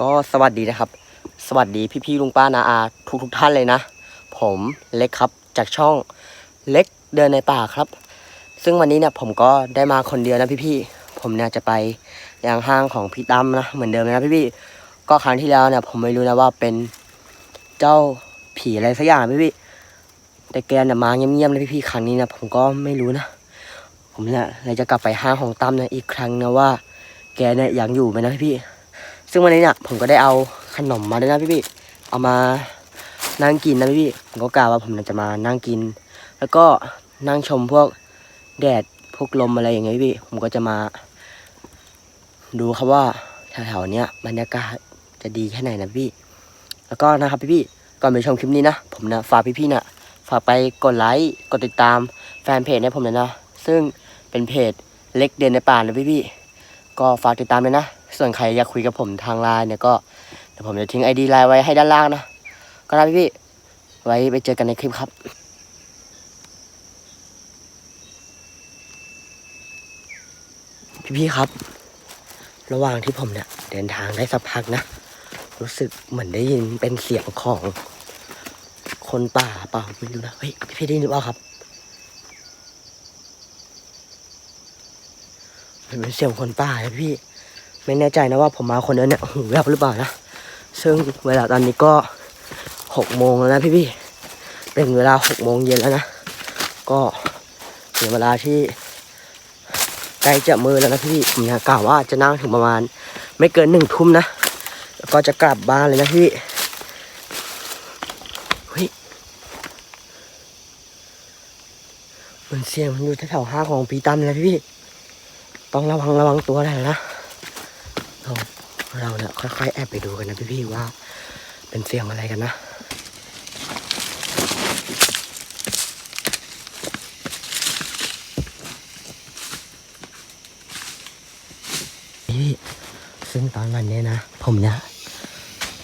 ก็สวัสดีนะครับ สวัสดีพี่ๆลุงป้านาอาทุกทุกๆท่านเลยนะ ผมเล็กครับจากช่องเล็กเดินในป่าครับ ซึ่งวันนี้เนี่ยผมก็ได้มาคนเดียวนะพี่ๆผมเนี่ยจะไปยังห้างของพี่ตั้มนะเหมือนเดิมนะพี่ๆก็ครั้งที่แล้วเนี่ยผมไม่รู้นะว่าเป็นเจ้าผีอะไรสักอย่างพี่ๆแต่แกเนี่ยมาเงียบๆเลยพี่ๆครั้งนี้นะผมก็ไม่รู้นะ ผมเนี่ยเลยจะกลับไปห้างของตั้มเนี่ยอีกครั้งนะว่า แกเนี่ยยังอยู่ไหมนะพี่ๆ ซึ่งวันนี้เนี่ยผมก็ได้เอาขนมมาด้วยนะพี่พี่เอามานั่งกินนะพี่พี่ผมก็กล่าวว่าผมจะมานั่งกิน แล้วก็นั่งชมพวกแดดพวกลมอะไรอย่างเงี้ยพี่พี่ผมก็จะมา ดูครับว่าแถวๆเนี้ยบรรยากาศจะดีแค่ไหนนะพี่ แล้วก็นะครับพี่พี่ก่อนไปชมคลิปนี้นะผมนะฝากพี่พี่นะฝากไปกดไลค์กดติดตามแฟนเพจให้ผมเลยนะ ซึ่งเป็นเพจเล็กเดินในป่านะพี่พี่ก็ฝากติดตามเลยนะ ส่วนใครอยากคุยกับผมทางไลน์เนี่ยก็เดี๋ยวผมจะทิ้งไอดีไลน์ไว้ให้ด้านล่างนะ ก็นะพี่ๆไว้ไปเจอกันในคลิปครับพี่ๆครับ ระหว่างที่ผมเนี่ยเดินทางได้สักพักนะ รู้สึกเหมือนได้ยินเป็นเสียงของ คนป่าเปล่าไม่รู้นะเฮ้ยพี่ๆได้ยินหรือเปล่าครับมันเป็นเสียงคนป่าเลยพี่ ไม่แน่ใจนะว่าผมมาคนเดียวเนี่ยหูแวบหรือเปล่านะ ซึ่งเวลาตอนนี้ก็หกโมงแล้วนะพี่พี่เป็นเวลาหกโมงเย็นแล้วนะ ก็ถึงเวลาที่ใกล้จะมือแล้วนะพี่มีกล่าวว่าจะนั่งถึงประมาณ ไม่เกินหนึ่งทุ่มนะแล้วก็จะกลับบ้านเลยนะพี่เฮ้ยเหมือนเสียงมันอยู่แถวห้างของปีตั้มเลยพี่ ต้องระวังระวังตัวหน่อยนะ เราเราเนี่ยค่อยๆแอบไปดูกันนะพี่ๆว่า เป็นเสียงอะไรกันนะพี่ซึ่งตอนวันนี้นะ ผมเนี่ย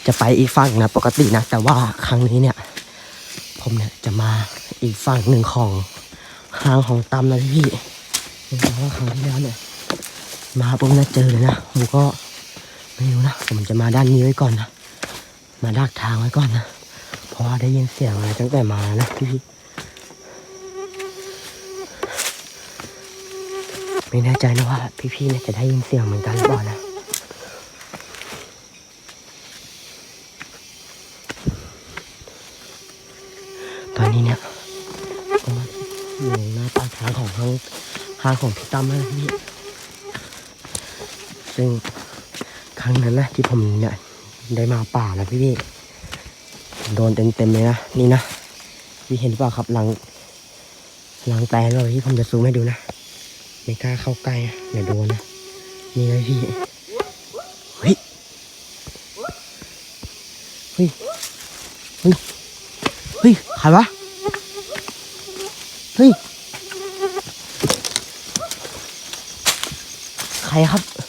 จะไปอีกฝั่งนะปกตินะ แต่ว่าครั้งนี้เนี่ย ผมเนี่ยจะมาอีกฝั่งหนึ่งของห้างของตำนะพี่ๆเพราะว่าครั้งที่แล้วเนี่ย มาปุ๊บนะเจอเลยนะผมก็ ไม่รู้นะผมจะมาด้านนี้ไว้ก่อนนะมาดักทางไว้ก่อนนะเพราะว่าได้ยินเสียงอะไรตั้งแต่มานะพี่ไม่แน่ใจนะว่าพี่ๆเนี่ยจะได้ยินเสียงเหมือนกันหรือเปล่านะตอนนี้เนี่ยก็อยู่หน้าปากทางของห้างห้างของพี่ตั้มแล้วนะพี่ซึ่ง ครั้งนั้นนะที่ผมเนี่ยได้มาป่านะพี่พี่โดนเต็มเต็มเลยนะนี่นะพี่เห็นเปล่าครับหลังหลังแปลงเลยที่ผมจะซูมให้ดูนะไม่กล้าเข้าใกล้อะเดี๋ยวโดนนะนี่นะพี่เฮ้ยเฮ้ยเฮ้ยเฮ้ยใครวะเฮ้ยใครครับ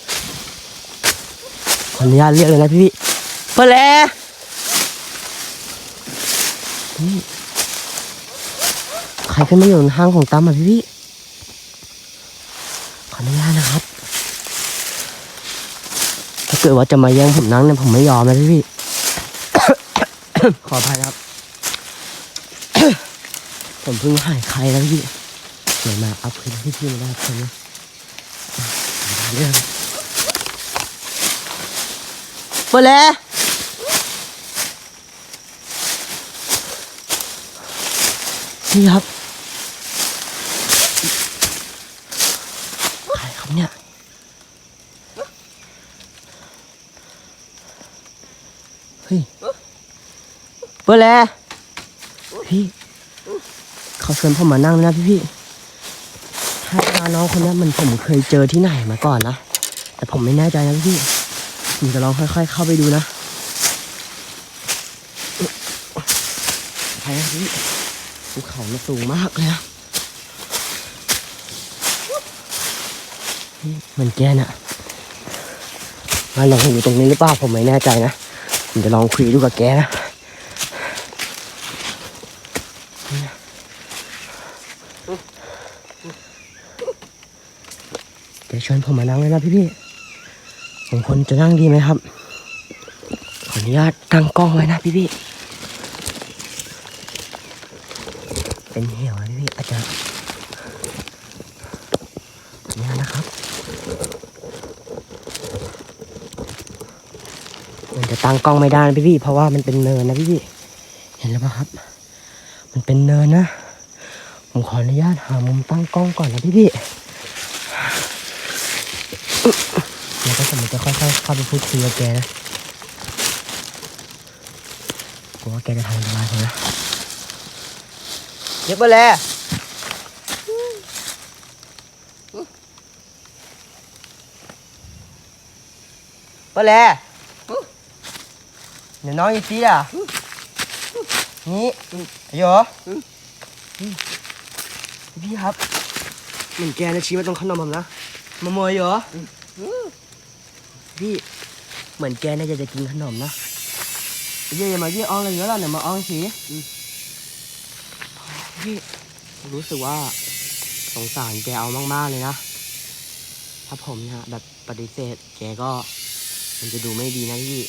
ออนุญาตเรียกเลยนะพี่เปิดแล้วนี่ใครก็ไม่อยู่ในห้างของตั้มอะพี่พี่ขออนุญาตนะครับ ถ้าเกิดว่าจะมาแย่งผมนั่งเนี่ยผมไม่ยอมนะพี่พี่ขออภัยครับ ผมเพิ่งหายใครแล้วพี่เดี๋ยวมาเอาคืนพี่พี่มาได้คนนะเรื่อง เปิดแลนี่ครับใครครับเนี่ยเฮ้ยเปิดแลพี่เขาชวนผมมานั่งนะพี่พี่ถ้าตาน้องคนนี้มันผมเคยเจอที่ไหนมาก่อนนะแต่ผมไม่แน่ใจนะพี่ ผมจะลองค่อย ๆ เข้าไปดูนะไปนะพี่ภูเขามันสูงมากเลยนะมันแกน่ะมาลองอยู่ตรงนี้หรือเปล่าผมไม่แน่ใจนะผมจะลองคุยดูกับแกนะแกชวนผมมานั่งเลยนะพี่พี่ ผมควรจะนั่งดีไหมครับ ขออนุญาตตั้งกล้องไว้นะพี่พี่เป็นเหี่ยวนะพี่พี่อาจจะเนี่นะครับมันจะตั้งกล้องไม่ได้นะพี่พี่เพราะว่ามันเป็นเนินนะพี่พี่เห็นแล้วปะครับ มันเป็นเนินนะ ผมขออนุญาตหามุมตั้งกล้องก่อนนะพี่พี่ แล้วก็ผมจะค่อยๆเข้าไปพูดคุยกับแกนะกลัวว่าแกจะทำอันตรายผมนะเย็บไปเลยไปเลยเดี๋ยวน้องอีกทีอะนี่เดี๋ยวพี่ครับเหมือนแกนะชี้มาตรงขนมผมนะมาโมยเหรออ พี่เหมือนแกน่าจะจะกินขนมนะเย่อย่ามาเย่อ้องเลยเยอะแล้วเนี่ยมาอ้องสิพี่รู้สึกว่าสงสารแกเอามากๆเลยนะ ถ้าผมเนี่ยแบบปฏิเสธ แกก็มันจะดูไม่ดีนะพี่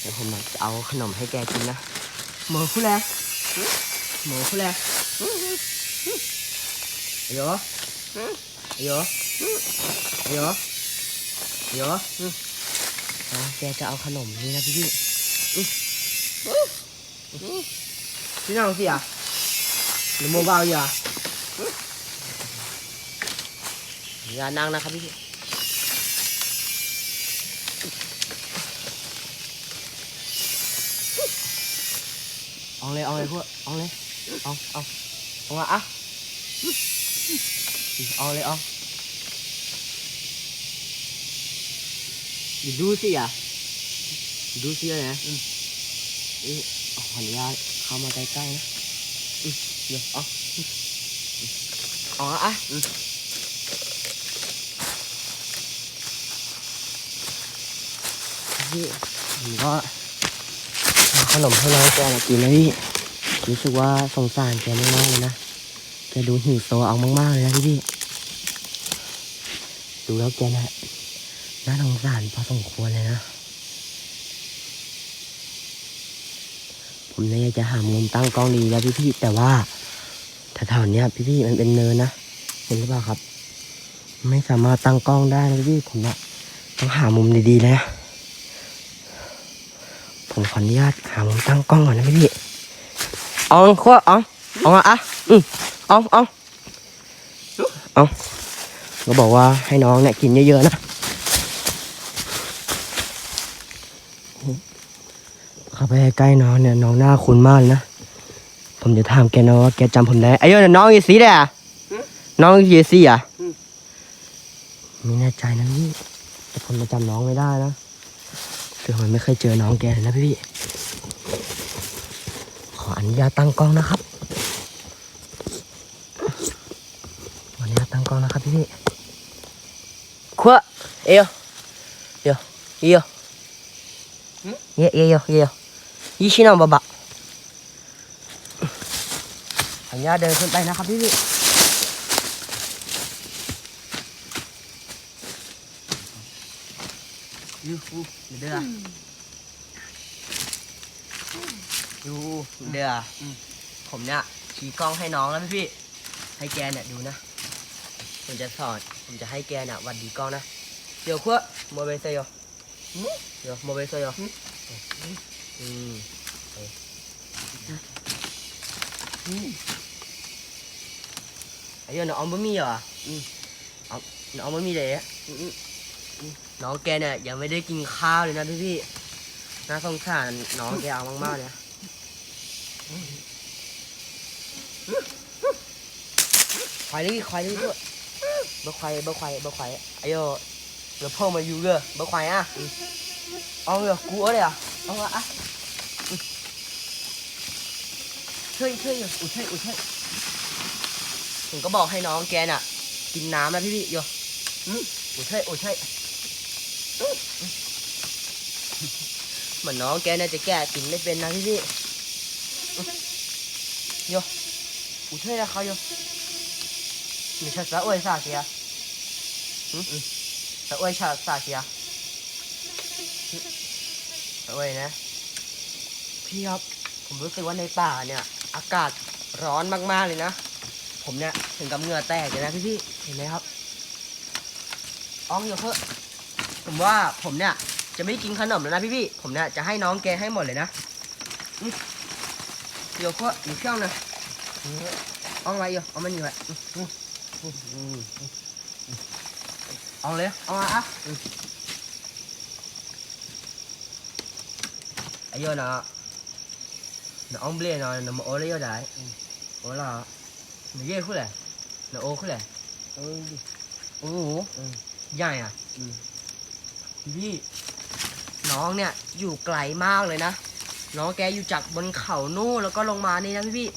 เดี๋ยวผมนี่ยจะเอาขนมให้แกกินนะหมอคุณแลหมอคุณแลเดี๋ยวเดี๋ยวเดี๋ยว เดี๋ยวอ๋อแกจะเอาขนมนี่นะพี่พี่พี่น้องสิอะหรือโมบายอะอย่านั่งนะครับพี่พี่เอาเลยเอาเลยพวกเอาเลยเอาเอาเอามาอะเอาเลยเอา อย่าดูสิอะอย่าดูสิเลยนะอืมเอ๊ะเอาขออนุญาตเข้ามาใกล้ๆนะอืมเดี๋ยวเอาอืมเอาอะอืมพี่ผมก็เอาขนมให้น้องแกนะกินนะพี่รู้สึกว่าสงสารแกมากๆเลยนะแกดูหิวโซเอามากๆเลยนะพี่พี่ดูแล้วแกน่ะ น่าสงสารพอสมควรเลยนะ ผมเนี่ยจะหามุมตั้งกล้องดีแล้วพี่พี่แต่ว่าแถวๆนี้พี่พี่มันเป็นเนินนะเห็นหรือเปล่าครับ ไม่สามารถตั้งกล้องได้นะพี่พี่ผมเนี่ยต้องหามุมดีๆเลยนะผมขออนุญาตหามุมตั้งกล้องก่อนนะพี่พี่เอองขั้วเอองเอองอะอะอืมเอาเอาเอาก็บอกว่าให้น้องเนี่ยกินเยอะๆนะ เข้าไปใกล้น้องเนี่ยน้องหน้าคุ้นมากเลยนะ ผมจะถามแกนะว่าแกจำผมได้ไอ้เหี้ยน้องยีสีเด้อะน้องยีสีอะไม่แน่ใจนะพี่แต่ผมจะจำน้องไม่ได้นะคือผมไม่เคยเจอน้องแกเลยนะพี่ขออนุญาตตั้งกล้องนะครับวันนี้ตั้งกล้องนะครับพี่พี่ขั้วเอวเดี๋ยวเอียวเยอะเยอะเยอะ เยอะยี่ชิน้องบะบะขออนุญาตเดินขึ้นไปนะครับพี่พี่ยูฮูเดือยูเดือผมเนี่ยชี้กล้องให้น้องแล้วพี่พี่ให้แกเนี่ยดูนะ ผมจะสอน ผมจะให้แกเนี่ยหวัดดีกล้องนะ เดี๋ยวขั้วโมเบเซโยเดี๋ยวโมเบเซโย อืมอายุน้องบ่มีเหรออืมน้องไม่มีเลยน้องแกเนี่ยยังไม่ได้กินข้าวเลยนะพี่พี่น่าสงสารน้องแกเอามากๆเนี่ยควายนี่ควายนี่ด้วยบ่ควายบ่ควายบ่ควายอายุเดี๋ยวพ่อมาอยู่เด้อบ่ควายอะเอาเดี๋กูเอาเลยอะmà yêu cơ bơ khoai à ông rồi cú ở đây à ông à chơi chơi rồi ủi chơi ủi chơi ผมก็บอกให้น้องแกน่ะ กินน้ำนะพี่พี่โยโอ้ใช่โอ้ใช่เหมือนน้องแกน่าจะแก้กินไม่เป็นนะพี่พี่โยโอ้ใช่แล้วเขาโย 你是在为啥去啊？嗯嗯，在为啥啥去啊？嗯， เอาไว้นะ พี่ครับ ผมรู้สึกว่าในป่าเนี่ย อากาศร้อนมากๆเลยนะ ผมเนี่ยถึงกับเหงื่อแตกเลยนะพี่พี่เห็นไหมครับอ้องเยอะเพิ่ผมว่าผมเนี่ย จะไม่กินขนมแล้วนะพี่พี่ผมเนี่ยจะให้น้องแกให้หมดเลยนะอืมเดี๋ยวเพิ่อยู่เครื่องนะอ้องไว้อยู่เอามันอยู่ไว้อืมอืมอืมอืมอืมเอาเลยเอามาอะ อืมไอ้เหี้ยนะ nó ông bê nó nó mà ô lấy ở đấy ô là nó ghê khu này nó ô khu này ô ô dài à พี่น้องเนี่ยอยู่ไกลมากเลยนะน้องแกอยู่จากบนเขานู่นแล้วก็ลงมานี่นะพี่พี่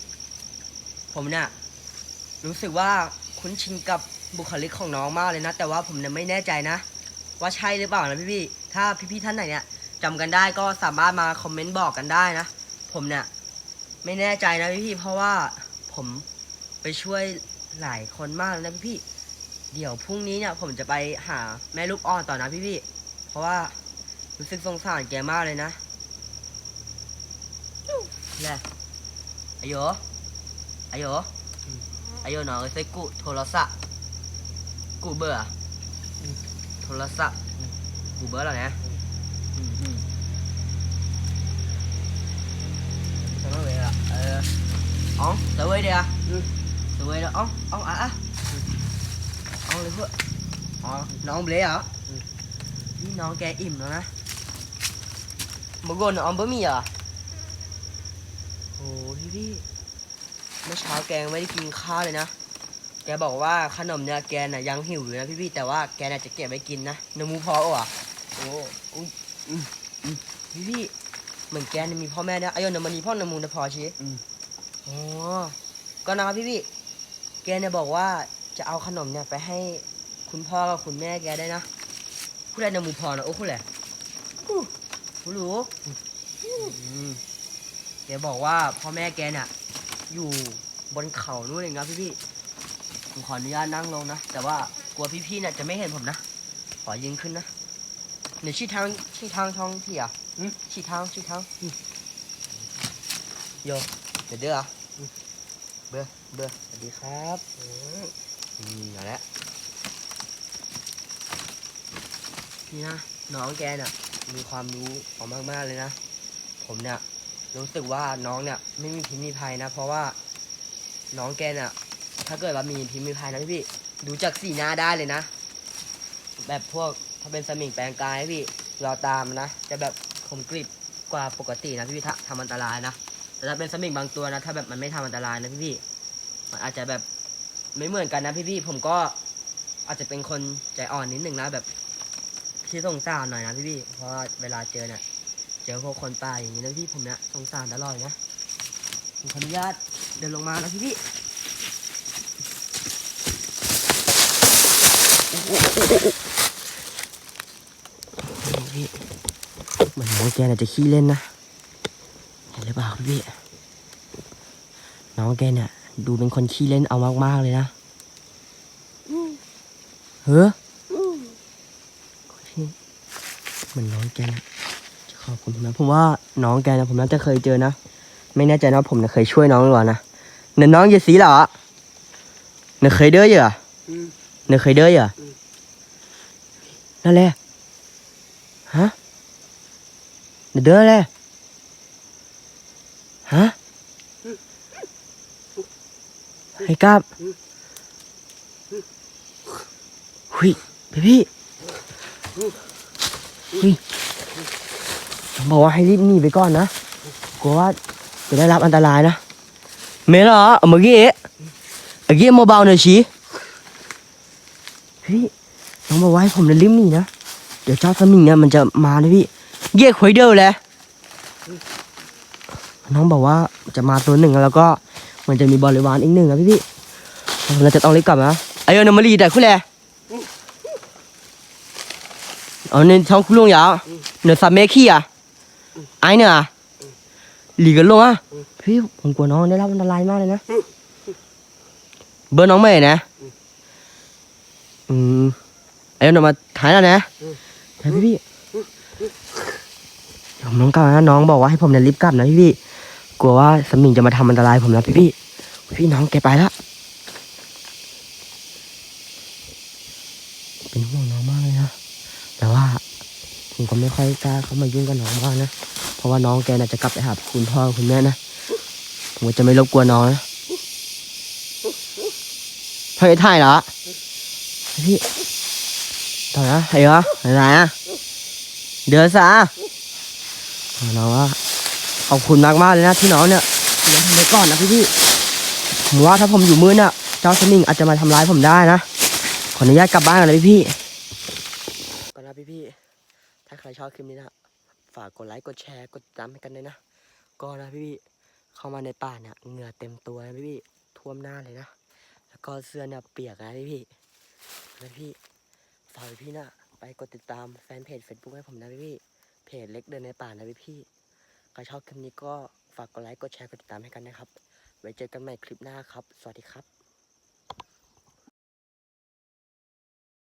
ๆผมเนี่ยรู้สึกว่าคุ้นชินกับบุคลิกของน้องมากเลยนะ แต่ว่าผมเนี่ยไม่แน่ใจนะ ว่าใช่หรือเปล่านะพี่พี่ๆถ้าพี่พี่ๆท่านไหนเนี่ย จำกันได้ก็สามารถมาคอมเมนต์บอกกันได้นะ ผมเนี่ย ไม่แน่ใจนะพี่พี่เพราะว่าผมไปช่วยหลายคนมากเลยนะพี่พี่เดี๋ยวพรุ่งนี้เนี่ย ผมจะไปหาแม่ลูกอ่อนต่อนะพี่พี่เพราะว่ารู้สึกสงสารแกมากเลยนะแหละอายอายอายุน้องใส่กูโทรศัพท์กูเบื่อโทรศัพท์กูเบื่อแล้วนะ sao nói vậy à ông tới quay đi à tới quay đó ông ông à ông lấy vợ ờ nó ông lấy à đi nó kè im nó nè một gôn ông bấm mì à โอ้พี่พี่เมื่อเช้าแกงไม่ได้กินข้าวเลยนะ แกบอกว่าขนมเนี่ยแกน่ะยังหิวอยู่นะพี่พี่แต่ว่าแกน่ะจะเก็บไว้กินนะนมูพออะโอ้ พี่พี่เหมือนแกเนี่ยมีพ่อแม่นะอายุนมันมีพ่อนมูนะพอชี้อ๋อก็นะครับพี่พี่แกเนี่ยบอกว่าจะเอาขนมเนี่ยไปให้คุณพ่อกับคุณแม่แกได้นะคุณอะไรนมูพอนะโอ้คุณแหละอู้คุณรู้แกบอกว่าพ่อแม่แกเนี่ยอยู่บนเขานู่นเองนะพี่พี่ผมขออนุญาตนั่งลงนะ แต่ว่ากลัวพี่ๆเนี่ยจะไม่เห็นผมนะ ขอยิงขึ้นนะ เดี๋ยวชี้ทางชี้ทางท้องที่อะอืมชี้ทางชี้ทางอืมโยเดี๋ยวเด้ออะอืมเบอร์เบอร์สวัสดีครับอืมอืมเอาละนี่นะน้องแกเนี่ยมีความรู้ออกมากๆเลยนะ ผมเนี่ยรู้สึกว่าน้องเนี่ยไม่มีพิษมีภัยนะ เพราะว่าน้องแกเนี่ยถ้าเกิดว่ามีพิษมีภัยนะพี่ๆดูจากสีหน้าได้เลยนะ แบบพวก ถ้าเป็นสมิงแปลงกายพี่เราตามนะ จะแบบคมกริบกว่าปกตินะพี่ๆถ้าทำอันตรายนะแต่ถ้าเป็นสมิงบางตัวนะ ถ้าแบบมันไม่ทำอันตรายนะพี่ๆมันอาจจะแบบไม่เหมือนกันนะพี่ๆผมก็อาจจะเป็นคนใจอ่อนนิดหนึ่งนะแบบที่สงสารหน่อยนะพี่ๆเพราะเวลาเจอเนี่ยเจอพวกคนป่าอย่างนี้นะพี่ผมเนี่ยสงสารตลอดนะผมขออนุญาตเดินลงมาแล้วพี่พี่พี่ เหมือนน้องแกน่ะจะขี้เล่นนะ เห็นหรือเปล่าพี่ น้องแกเนี่ยดูเป็นคนขี้เล่นเอามากๆเลยนะเฮ้อพี่เหมือนน้องแกน่ะขอบคุณนะผมว่าน้องแกนะผมน่าจะเคยเจอนะ ไม่แน่ใจนะผมเนี่ยเคยช่วยน้องหรือเปล่านะเนื้อน้องอย่าสีเหรอเนื้อเคยเด้อเหรออืมเนื้อเคยเด้อเหรออืมนั่นแหละฮะ เด้อเลยฮะไอ้กับหุยพี่พี่หุยผมบอกว่าให้รีบหนีไปก่อนนะกลัวว่าจะได้รับอันตรายนะเมล่ะเอมื่อกี้เอะเมื่อกี้มาเบาหน่อยชีพี่น้องบอกว่าให้ผมเนี่ยรีบหนีนะเดี๋ยวเจ้าสมิงเนี่ยมันจะมานะพี่ เยี่ยคุยเดียวเลยน้องบอกว่าจะมาตัวหนึ่งแล้วก็มันจะมีบริวารอีกหนึ่งนะพี่พี่เราจะต้องรีบกลับนะไอ้เอ๋นมาลีแต่คุณแหละเอาในท้องคุณลุงยาวเนื้อสับเมขี้อะไอเนื้ออะหลีกันลงอะพี่ผมกลัวน้องได้รับอันตรายมากเลยนะเบอร์น้องเมย์นะอืมไอ้เนื้อมาถ่ายแล้วนะถ่ายพี่พี่ ผมต้องกลับนะน้องบอกว่าให้ผมเนี่ยรีบกลับนะพี่พี่กลัวว่าสมิงจะมาทำอันตรายผมนะพี่พี่พี่น้องแกไปละเป็นห่วงน้องมากเลยนะแต่ว่าผมก็ไม่ค่อยกล้าเข้ามายุ่งกับน้องมากนะเพราะว่าน้องแกน่าจะกลับไปหาคุณพ่อคุณแม่นะผมจะไม่รบกวนน้องนะเฮ้ยถ่ายเหรอพี่ถ่ายเหรอถ่ายเหรอไหนอะเดือดซะ น้อว่าขอบคุณมากมากเลยนะที่น้องเนี่ยเลี้ยงผมไว้ก่อนนะพี่พี่ผมว่าถ้าผมอยู่มืดเนี่ยเจ้าสมิงอาจจะมาทำร้ายผมได้นะขออนุญาตกลับบ้านกันนะพี่พี่ก็นะพี่พี่ถ้าใครชอบคลิปนี้นะฝากกดไลค์กดแชร์กดติดตามให้กันด้วยนะก็นะพี่พี่เข้ามาในป่าเนี่ยเหงื่อเต็มตัวนะพี่พี่ท่วมหน้าเลยนะแล้วก็เสื้อเนี่ยเปียกนะพี่พี่นะพี่ฝากพี่นะไปกดติดตามแฟนเพจ Facebook ให้ผมนะพี่พี่ เพจเล็กเดินในป่านะพี่พี่ใครชอบคลิปนี้ก็ฝากกดไลค์กดแชร์กดติดตามให้กันนะครับ ไว้เจอกันใหม่คลิปหน้าครับ สวัสดีครับ